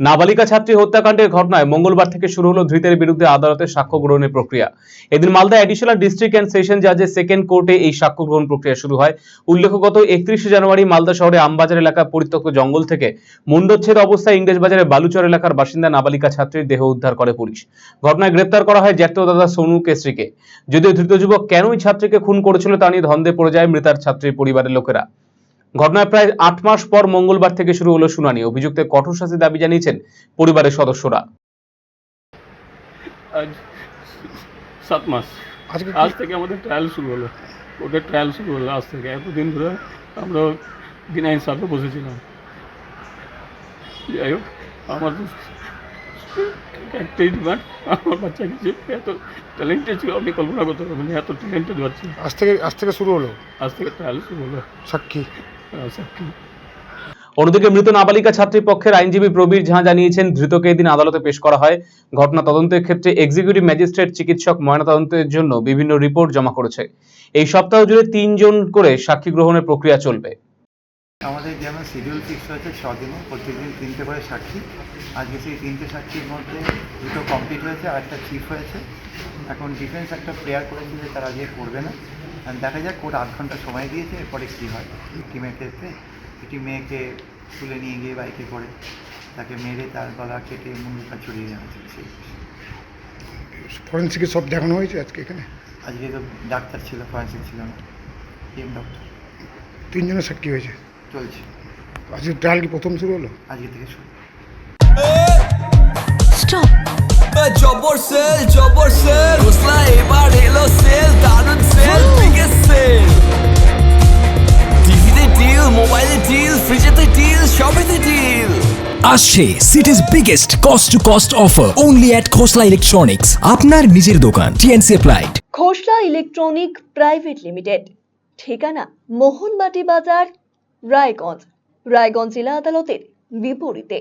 নাবালিকা ছাত্রী হত্যাকাণ্ডের ঘটনায় মঙ্গলবার থেকে শুরু হলো ধৃতের বিরুদ্ধে আদালতে সাক্ষ্য গ্রহণের প্রক্রিয়া। এদিন Malda additional district and session জাজের second কোর্টে এই সাক্ষ্য গ্রহণ প্রক্রিয়া শুরু হয়। উল্লেখ্য গত একত্রিশে জানুয়ারি মালদা শহরে আমবাজার এলাকার পরিত্যক্ত জঙ্গল থেকে মুন্ডচ্ছেদ অবস্থায় ইংরেজ বাজারের বালুচর এলাকার বাসিন্দা নাবালিকা ছাত্রীর দেহ উদ্ধার করে পুলিশ। ঘটনায় গ্রেপ্তার করা হয় জ্যাঠতো দাদা সোনু কেসরিকে। যদিও ধৃত যুবক কেন ওই ছাত্রীকে খুন করেছিল তা নিয়ে ধন্দে পড়ে যায় মৃতার ছাত্রীর পরিবারের লোকেরা। ঘটনায় প্রায় আট মাস পর মঙ্গলবার থেকে শুরু হলো শুনানি। অভিযুক্তের কঠোর শাস্তি দাবি জানিয়েছেন পরিবারের সদস্যরা। আজ সাত মাস। আজকে আজ থেকে আমাদের ট্রায়াল শুরু হলো। ওদের ট্রায়াল শুরু হলো আজ থেকে। এতদিন ধরে আমরা বিনা ইনসাফে বসেছিলাম। যাই হোক আমার একটাই ডিমান্ড আমার বাচ্চা কিছু এত ট্যালেন্টেড ছিল আপনি কল্পনা করতে পারবেন এত ট্যালেন্টেড বাচ্চা। আজ থেকে আজ থেকে শুরু হলো? আজ থেকে ট্রায়াল শুরু হলো। সাক্ষী? অন্যদিকে মৃত নাবালিকা ছাত্রী পক্ষের আইনজীবী প্রবীর ঝাঁ জানিয়েছেন, ধৃতকে এদিন আদালতে পেশ করা হয়। ঘটনা তদন্তের ক্ষেত্রে এক্সিকিউটিভ ম্যাজিস্ট্রেট, চিকিৎসক, ময়নাতদন্তের জন্য বিভিন্ন রিপোর্ট জমা করেছে। এই সপ্তাহ জুড়ে তিনজন করে সাক্ষী গ্রহণের প্রক্রিয়া চলবে। আমাদের যেমন শিডিউল ফিক্স হয়েছে ছ দিনে প্রত্যেকদিন তিনটে করে সাক্ষী। আজকে সেই তিনটে সাক্ষীর মধ্যে দুটো কমপ্লিট হয়েছে আর একটা চিফ হয়েছে। এখন ডিফেন্স একটা প্রেয়ার করেছে যে তারা আজকে করবে না। দেখা যাক কোর্ট আধ ঘণ্টা সময় দিয়েছে এরপরে কী হয়। টিমের ক্ষেত্রে একটি মেয়েকে তুলে নিয়ে গিয়ে বাইকে করে তাকে মেরে তার গলা কেটে মুন্ডুটা ছড়িয়ে দেওয়া হয়েছে ফরেন্সিকে সব দেখানো হয়েছে আজকে এখানে? আজকে তো ডাক্তার ছিল ফরেন্সিক ছিল না। এম ডক্টর তিনজনের সাক্ষী হয়েছে? চলছে। আজকে ট্রায়াল কি প্রথম শুরু হলো? আজকে থেকে শুরু। স্টপ। জবর সেল জবর সেল। হোসলা এবার এলো সেল দারুণ সেল বিগেস্ট সেল। টিভিতে ডিল মোবাইলে ডিল ফ্রিজেতে ডিল সবেতে ডিল আসছে city's biggest cost to cost offer only at Khosla Electronics আপনার নিজের দোকান TNC applied Khosla Electronic Private Limited ঠিকানা মোহনবাটি বাজার রায়গঞ্জ। রায়গঞ্জ জেলা আদালতের বিপরীতে।